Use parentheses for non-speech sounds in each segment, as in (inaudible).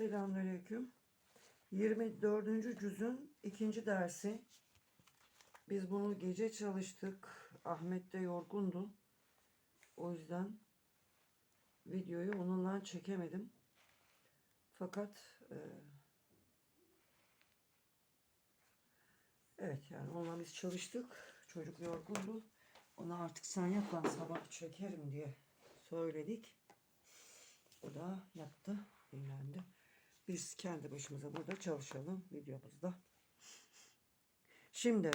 Selamünaleyküm. 24. cüzün ikinci dersi. Biz bunu gece çalıştık. Ahmet de yorgundu. O yüzden videoyu onunla çekemedim. Fakat e, evet yani onunla biz çalıştık. Çocuk yorgundu. Ona artık sen yap ben sabah çekerim diye söyledik. O da yattı, dinlendi. Biz kendi başımıza burada çalışalım videomuzda. Şimdi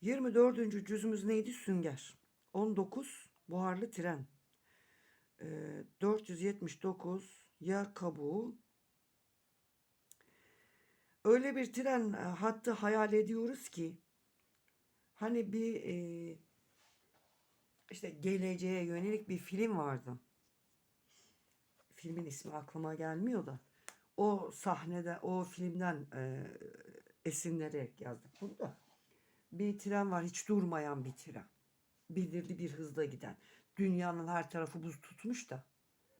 24. cüzümüz neydi? Sünger. 19 buharlı tren. Ee, 479 yer kabuğu. Öyle bir tren e, hattı hayal ediyoruz ki hani bir e, işte geleceğe yönelik bir film vardı filmin ismi aklıma gelmiyor da o sahnede o filmden e, esinlenerek yazdık bunu da. Bir tren var hiç durmayan bir tren. Belirli bir hızda giden. Dünyanın her tarafı buz tutmuş da.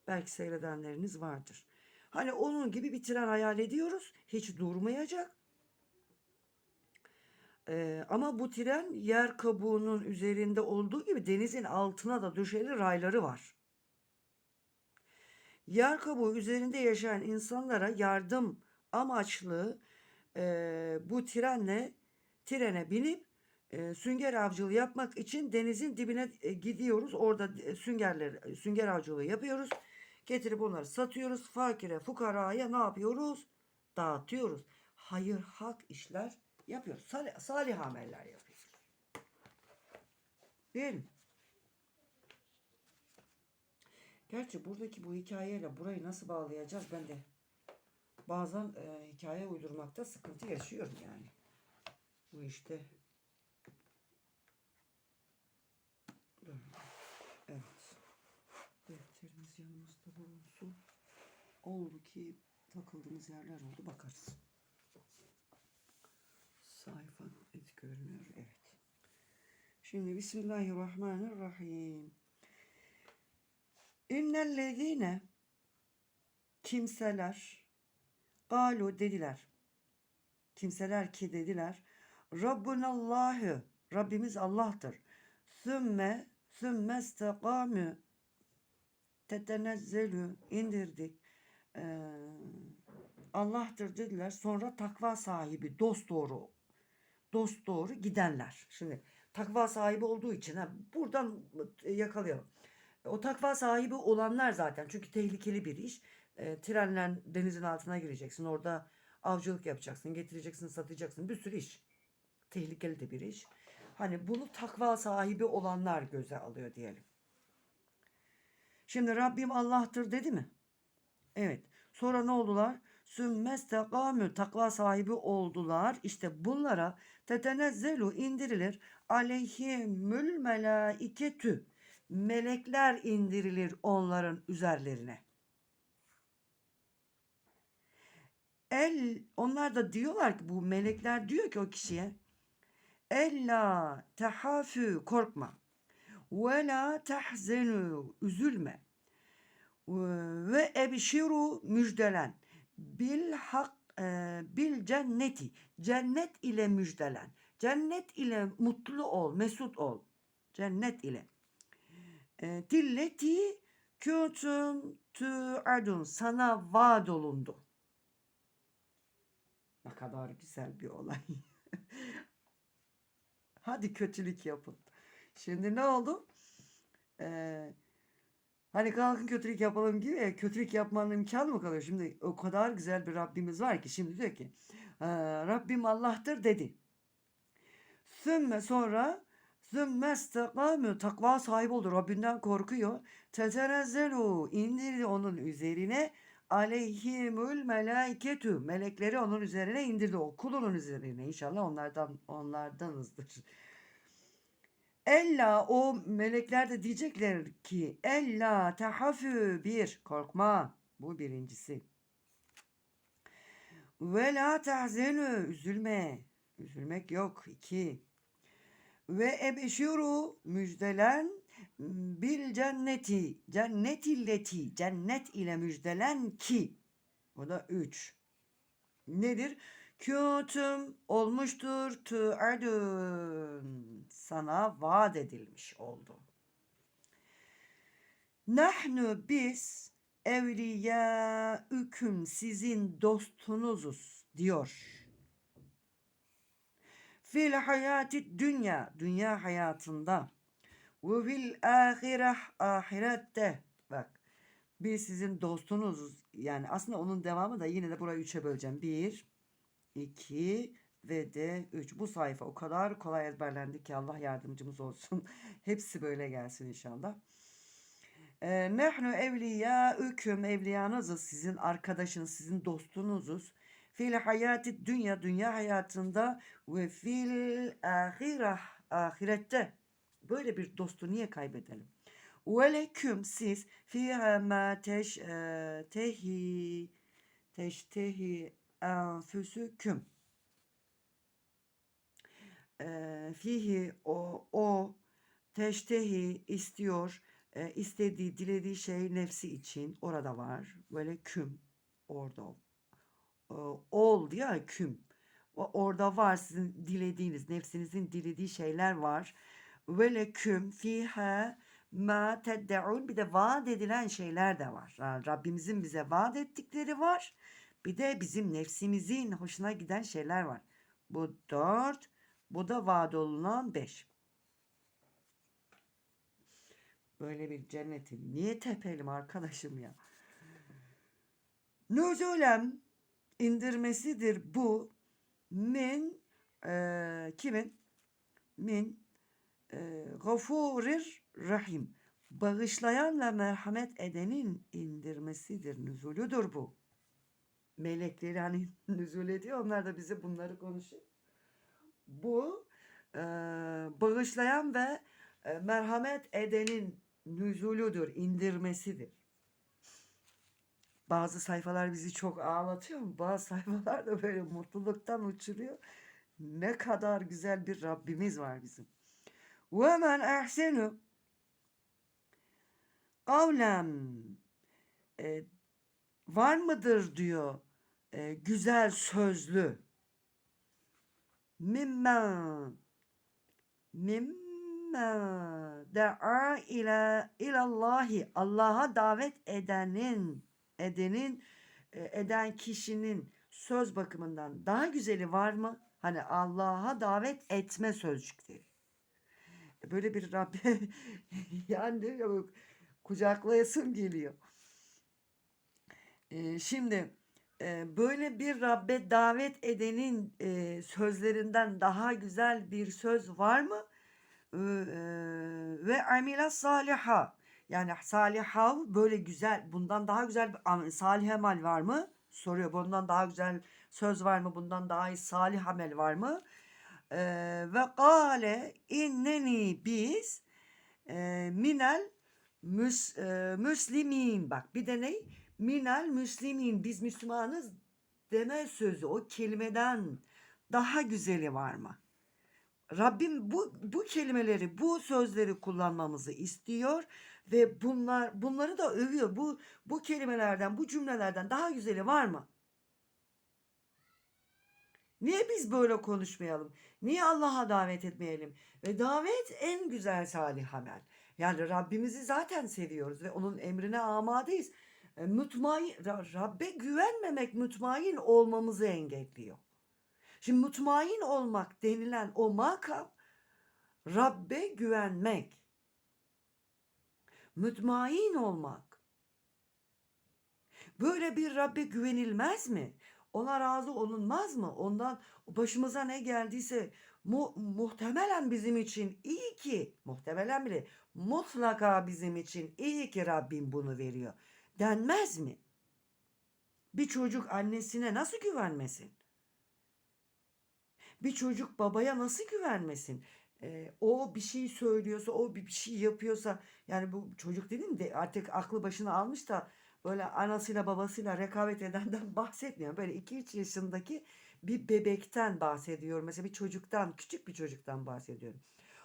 Belki seyredenleriniz vardır. Hani onun gibi bir tren hayal ediyoruz. Hiç durmayacak. Ee, ama bu tren yer kabuğunun üzerinde olduğu gibi denizin altına da düşeli rayları var. Yer kabuğu üzerinde yaşayan insanlara yardım amaçlı e, bu trenle trene binip e, sünger avcılığı yapmak için denizin dibine e, gidiyoruz. Orada e, süngerler sünger avcılığı yapıyoruz. Getirip onları satıyoruz. Fakire, fukaraya ne yapıyoruz? Dağıtıyoruz. Hayır, hak işler yapıyoruz. Salih, salih ameller yapıyoruz. Değil mi? Gerçi buradaki bu hikayeyle burayı nasıl bağlayacağız ben de bazen e, hikaye uydurmakta sıkıntı yaşıyorum yani. Bu işte. Evet. Defterimiz yanımızda bulunsun. Oldu ki takıldığımız yerler oldu bakarız. Sayfa et görünüyor. Evet. Şimdi Bismillahirrahmanirrahim. İnnellezine kimseler galu dediler. Kimseler ki dediler. Rabbunallahu Rabbimiz Allah'tır. Sümme sümme istekamü tetenezzelü indirdik. Ee, Allah'tır dediler. Sonra takva sahibi dost doğru dost doğru gidenler. Şimdi takva sahibi olduğu için ha, buradan yakalayalım. O takva sahibi olanlar zaten. Çünkü tehlikeli bir iş. E, trenle denizin altına gireceksin. Orada avcılık yapacaksın. Getireceksin, satacaksın. Bir sürü iş. Tehlikeli de bir iş. Hani bunu takva sahibi olanlar göze alıyor diyelim. Şimdi Rabbim Allah'tır dedi mi? Evet. Sonra ne oldular? Sümmestegamü takva sahibi oldular. İşte bunlara tetenezzelu indirilir. Aleyhimül melaiketü melekler indirilir onların üzerlerine. El onlar da diyorlar ki bu melekler diyor ki o kişiye Ella tehafü korkma. Ve la tahzenu üzülme. Ve ebşiru müjdelen. Bil hak e, bil cenneti. Cennet ile müjdelen. Cennet ile mutlu ol, mesut ol. Cennet ile. E, Dilleti kütüm tu'adun sana vaad olundu. Ne kadar güzel bir olay. (laughs) Hadi kötülük yapın. Şimdi ne oldu? Ee, hani kalkın kötülük yapalım gibi ya, kötülük yapmanın imkanı mı kalıyor? Şimdi o kadar güzel bir Rabbimiz var ki şimdi diyor ki e, Rabbim Allah'tır dedi. Sümme sonra Sümme istekamü takva sahibi oldu. Rabbinden korkuyor. Tetenezzelu indirdi onun üzerine. Aleyhimül melaiketü melekleri onun üzerine indirdi. O kulunun üzerine. İnşallah onlardan onlardanızdır. Ella o melekler de diyecekler ki ella tehafü bir. Korkma. Bu birincisi. Ve la tahzenu üzülme. Üzülmek yok. İki ve ebeşiru müjdelen bil cenneti cennetilleti cennet ile müjdelen ki bu da 3 nedir? Kütüm olmuştur tu'adun sana vaat edilmiş oldu. Nahnu biz evliya üküm sizin dostunuzuz diyor. Fil hayati dünya dünya hayatında ve fil ahireh ahirette bak biz sizin dostunuzuz yani aslında onun devamı da yine de burayı üçe böleceğim. Bir, iki ve de üç. Bu sayfa o kadar kolay ezberlendi ki Allah yardımcımız olsun. (laughs) Hepsi böyle gelsin inşallah. Nehnu evliyaüküm evliyanızız sizin arkadaşınız sizin dostunuzuz. Fil hayati dünya dünya hayatında ve fil ahireh ahirette. Böyle bir dostu niye kaybedelim? Ve leküm siz fiha ma teş e, tehi teştehi enfüsüküm. E, fihi o o teştehi istiyor. E, istediği dilediği şey nefsi için orada var. Böyle küm orada ol ya küm O- orada var sizin dilediğiniz nefsinizin dilediği şeyler var ve leküm fiha ma teddeun bir de vaat edilen şeyler de var. Yani Rabbimizin bize vaat ettikleri var. Bir de bizim nefsimizin hoşuna giden şeyler var. Bu dört. Bu da vaat olunan beş. Böyle bir cenneti niye tepelim arkadaşım ya? Nüzulem indirmesidir bu min eee, kimin? Min eee gafurir rahim. Bağışlayan ve merhamet edenin indirmesidir. Nüzuludur bu. Melekleri hani (laughs) nüzul ediyor. Onlar da bize bunları konuşuyor. Bu eee, bağışlayan ve e, merhamet edenin nüzuludur, indirmesidir. Bazı sayfalar bizi çok ağlatıyor bazı (laughs) sayfalar da böyle mutluluktan uçuruyor. Ne kadar güzel bir Rabbimiz var bizim. Ahsenu kavlem e, var mıdır diyor e, güzel sözlü mimmen mimmen da'a ila ilallahi Allah'a davet edenin edenin e, eden kişinin söz bakımından daha güzeli var mı? Hani Allah'a davet etme sözcükleri. Böyle bir Rabbe (laughs) yani diyor kucaklayasım geliyor. Ee, şimdi e, böyle bir Rabbe davet edenin e, sözlerinden daha güzel bir söz var mı? E, ve amila saliha yani saliha böyle güzel bundan daha güzel bir salih amel var mı? Soruyor bundan daha güzel söz var mı? Bundan daha iyi salih amel var mı? Ee, ve kâle inneni biz e, minel müs, e, müslimin bak bir de ne? Minel müslimin biz Müslümanız deme sözü o kelimeden daha güzeli var mı? Rabbim bu bu kelimeleri, bu sözleri kullanmamızı istiyor ve bunlar bunları da övüyor. Bu bu kelimelerden, bu cümlelerden daha güzeli var mı? Niye biz böyle konuşmayalım? Niye Allah'a davet etmeyelim? Ve davet en güzel salih amel. Yani Rabbimizi zaten seviyoruz ve onun emrine amadeyiz. Mutmain, Ra- Rabbe güvenmemek mutmain olmamızı engelliyor. Şimdi mutmain olmak denilen o makam Rabbe güvenmek. Mutmain olmak. Böyle bir Rabbe güvenilmez mi? Ona razı olunmaz mı? Ondan başımıza ne geldiyse mu- muhtemelen bizim için iyi ki, muhtemelen bile mutlaka bizim için iyi ki Rabbim bunu veriyor. Denmez mi? Bir çocuk annesine nasıl güvenmesin? Bir çocuk babaya nasıl güvenmesin? Ee, o bir şey söylüyorsa, o bir şey yapıyorsa, yani bu çocuk dedim de artık aklı başına almış da böyle anasıyla babasıyla rekabet edenden (laughs) bahsetmiyorum. Böyle 2-3 yaşındaki bir bebekten bahsediyorum. Mesela bir çocuktan, küçük bir çocuktan bahsediyorum.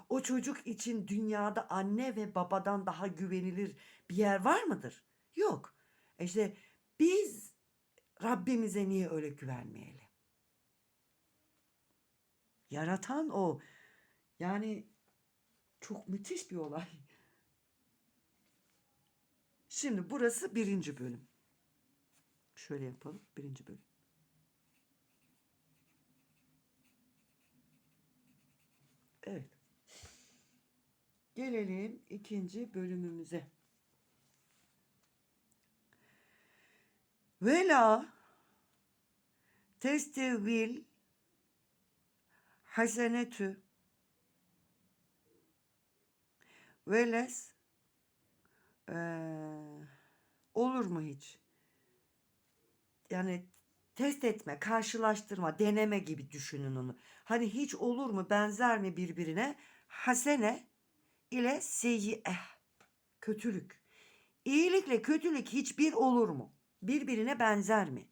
O çocuk için dünyada anne ve babadan daha güvenilir bir yer var mıdır? Yok. E İşte biz Rabbimize niye öyle güvenmeyelim? Yaratan o. Yani çok müthiş bir olay. Şimdi burası birinci bölüm. Şöyle yapalım. Birinci bölüm. Evet. Gelelim ikinci bölümümüze. Vela testevil hasenetü veles eee, olur mu hiç? Yani test etme, karşılaştırma, deneme gibi düşünün onu. Hani hiç olur mu, benzer mi birbirine? Hasene ile seyyi'eh. Kötülük. İyilikle kötülük hiçbir olur mu? Birbirine benzer mi?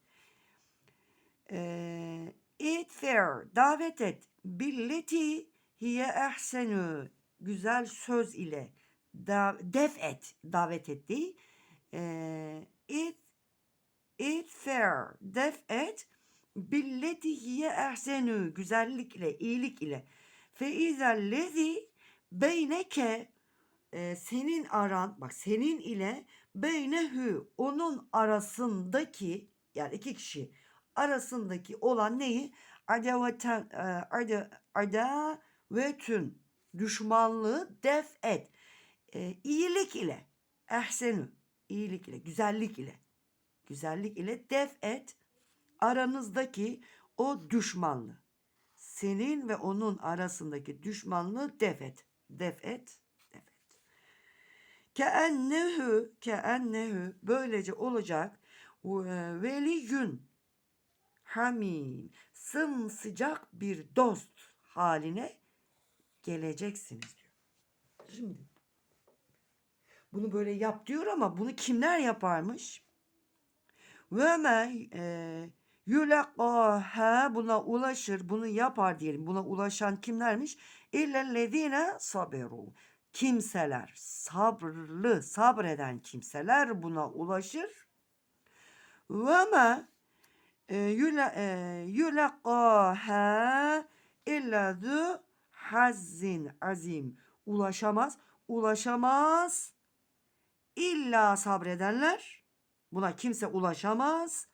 Ee, itfer, davet et. Billeti hiye ehsenü. Güzel söz ile. Da, def et, davet et değil. Ee, it, itfer, def et. Billeti hiye ehsenü. Güzellik ile, iyilik ile. Fe izellezi beyneke e, senin aran bak senin ile beynehü onun arasındaki yani iki kişi arasındaki olan neyi adaveten e, ada adavetün düşmanlığı def et. E, iyilik ile ehsenü iyilik ile güzellik ile güzellik ile def et aranızdaki o düşmanlığı. Senin ve onun arasındaki düşmanlığı def et def et def et. Keennehu, keennehu böylece olacak ve- veliyün hamim sımsıcak bir dost haline geleceksiniz diyor. Şimdi bunu böyle yap diyor ama bunu kimler yaparmış? Ve me e, yulaqaha buna ulaşır, bunu yapar diyelim. Buna ulaşan kimlermiş? İllellezine saberu. Kimseler, sabrlı, sabreden kimseler buna ulaşır. Ve me e, yula- yulaqaha illa hazzin azim. Ulaşamaz, ulaşamaz. İlla sabredenler buna kimse ulaşamaz.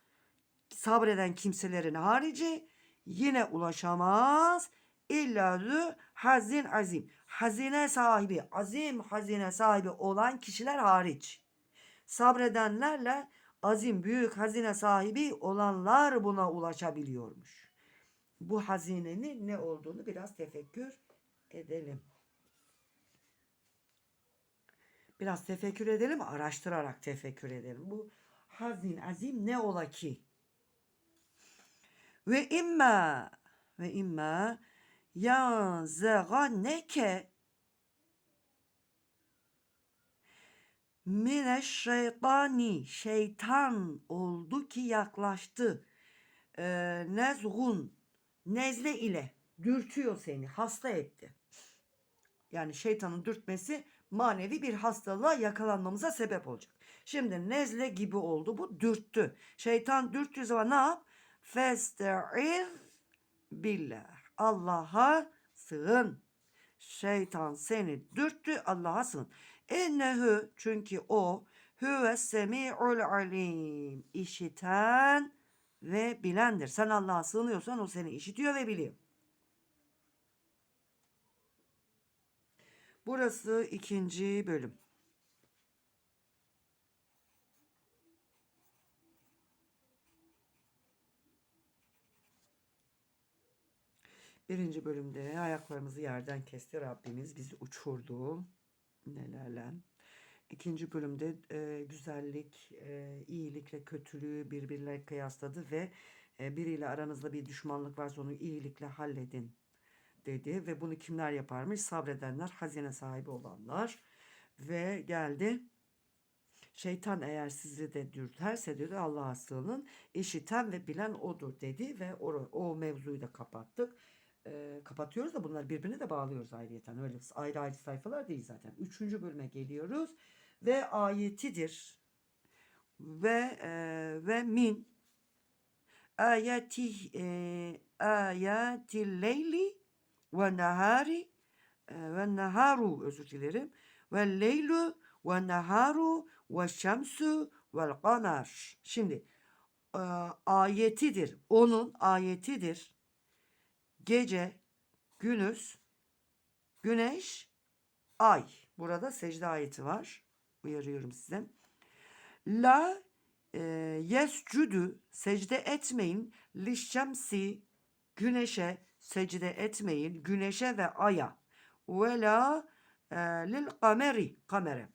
Sabreden kimselerin harici yine ulaşamaz. İlla hazin azim. Hazine sahibi, azim hazine sahibi olan kişiler hariç. Sabredenlerle azim büyük hazine sahibi olanlar buna ulaşabiliyormuş. Bu hazinenin ne olduğunu biraz tefekkür edelim. Biraz tefekkür edelim, araştırarak tefekkür edelim. Bu hazin azim ne ola ki? Ve imma ve imma yazganneke mine şeytani şeytan oldu ki yaklaştı. Ee, nezgun nezle ile dürtüyor seni hasta etti. Yani şeytanın dürtmesi manevi bir hastalığa yakalanmamıza sebep olacak. Şimdi nezle gibi oldu bu dürttü. Şeytan dürttüğü zaman ne yap? Festaiz billah. Allah'a sığın. Şeytan seni dürttü Allah'a sığın. Ennehu çünkü o huve semi'ul alim. İşiten ve bilendir. Sen Allah'a sığınıyorsan o seni işitiyor ve biliyor. Burası ikinci bölüm. Birinci bölümde ayaklarımızı yerden kesti Rabbimiz bizi uçurdu. Nelerle. İkinci bölümde e, güzellik, e, iyilikle kötülüğü birbirine kıyasladı ve e, biriyle aranızda bir düşmanlık varsa onu iyilikle halledin dedi ve bunu kimler yaparmış? Sabredenler, hazine sahibi olanlar ve geldi. Şeytan eğer sizi de dürterse dedi Allah'a sığının. İşiten ve bilen odur dedi ve o, o mevzuyu da kapattık. e, kapatıyoruz da bunları birbirine de bağlıyoruz ayrıyeten. Öyle ayrı ayrı sayfalar değil zaten. Üçüncü bölüme geliyoruz ve ayetidir ve e, ve min ayati e, ayati leyli ve nahari e, ve naharu özür dilerim ve leylu ve naharu ve şemsu vel kamer. Şimdi e, ayetidir. Onun ayetidir. Gece, gündüz, güneş, ay. Burada secde ayeti var. Uyarıyorum size. La e, yescudu secde etmeyin lişşemsi güneşe secde etmeyin güneşe ve aya ve la e, lil kameri kamere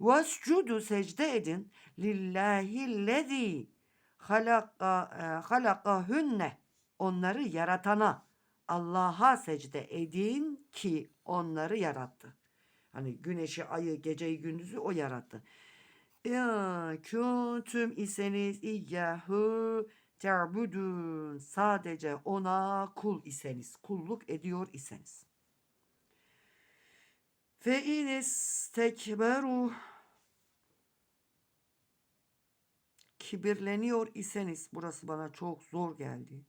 vescudu secde edin lillahillezî halaka e, halakahünne onları yaratana Allah'a secde edin ki onları yarattı. Hani güneşi, ayı, geceyi, gündüzü o yarattı. Ya kuntum iseniz iyyahu te'budun. Sadece ona kul iseniz, kulluk ediyor iseniz. Fe inis tekberu kibirleniyor iseniz burası bana çok zor geldi.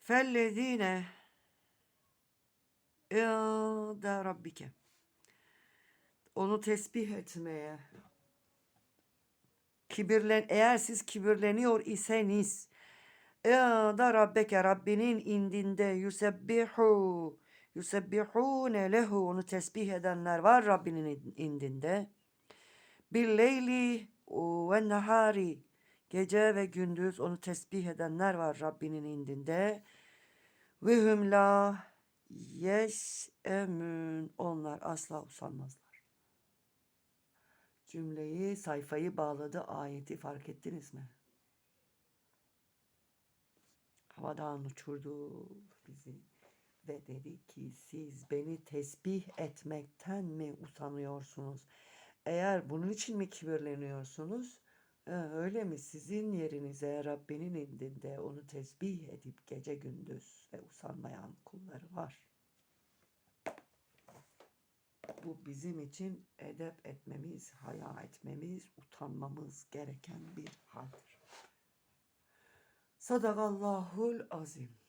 Fellezine da rabbike onu tesbih etmeye kibirlen eğer siz kibirleniyor iseniz da rabbeke Rabbinin indinde yusebbihu yusebbihune lehu onu tesbih edenler var Rabbinin indinde billeyli ve nahari gece ve gündüz onu tesbih edenler var Rabbinin indinde ve hum la yeşemün onlar asla usanmazlar. Cümleyi, sayfayı bağladı, ayeti fark ettiniz mi? Havadan uçurdu bizi ve dedi ki siz beni tesbih etmekten mi utanıyorsunuz? Eğer bunun için mi kibirleniyorsunuz? Öyle mi? Sizin yerinize Rabbinin indinde onu tesbih edip gece gündüz ve usanmayan kulları var. Bu bizim için edep etmemiz, haya etmemiz, utanmamız gereken bir haldir. Sadakallahul azim.